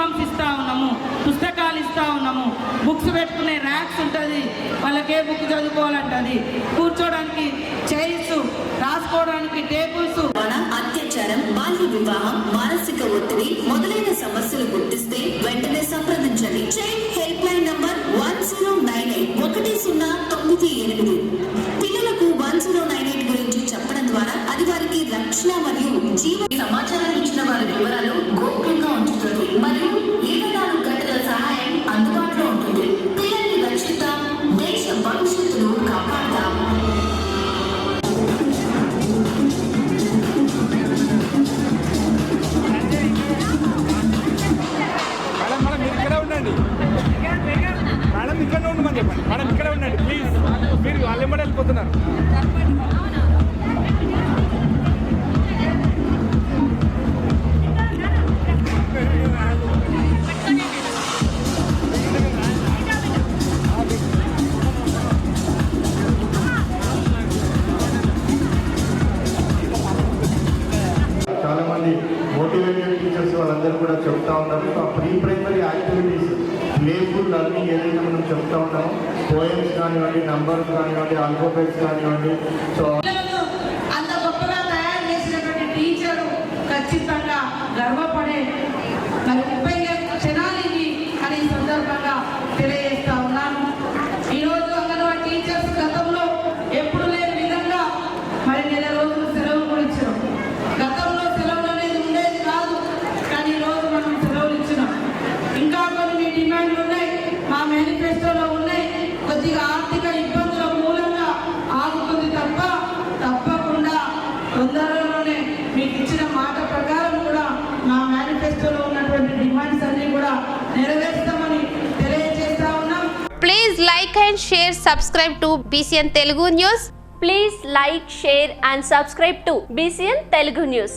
Uniforms ఇస్తూ ఉన్నాము పుస్తకాలు ఇస్తూ ఉన్నాము. బుక్స్ పెట్టుకునే ర్యాక్స్ ఉంటుంది. వాళ్ళకి ఏ బుక్ చదువుకోవాలంటది. కూర్చోడానికి చైర్స్ రాసుకోవడానికి టేబుల్స్. అత్యాచారం బాల్య వివాహం మానసిక ఒత్తిడి మొదలైన సమస్యలు గుర్తిస్తే వెంటనే ఉండమని చెప్పండి. మేడం ఇక్కడే ఉండండి ప్లీజ్ మీరు వాళ్ళు ఎమ్మడి వెళ్ళిపోతున్నారు. చాలా మంది మోటివేటెడ్ టీచర్స్ వాళ్ళందరూ కూడా చెప్తా ఉన్నారు. Pre primary activities label learning ఏదైతే మనం చెప్తా ఉన్నామో పోయమ్స్ కానివ్వండి నంబర్స్ కానివ్వండి ఆల్ఫాబెట్స్ కానివ్వండి సో అంత గొప్పగా తయారు చేసినటువంటి టీచరు ఖచ్చితంగా గర్వపడే మరి ముప్పై క్షణాలు ఇవి అని సందర్భంగా తెలియజేస్తా ఉన్నాను. ఈరోజు అంగన్వాడీ టీచర్స్ గత కొద్దిగా ఆర్థిక ఇబ్బందుల మూలంగా ఆగుతుంది తప్ప తప్పకుండా తొందరలోనే మీకు ఇచ్చిన మాట ప్రకారం కూడా మా మేనిఫెస్టోలో ఉన్నటువంటి డిమాండ్స్ అన్ని కూడా నెరవేర్స్తామని తెలియజేస్తా ఉన్నాం Please like and share, subscribe to BCN Telugu News. Please like, share and subscribe to BCN Telugu News.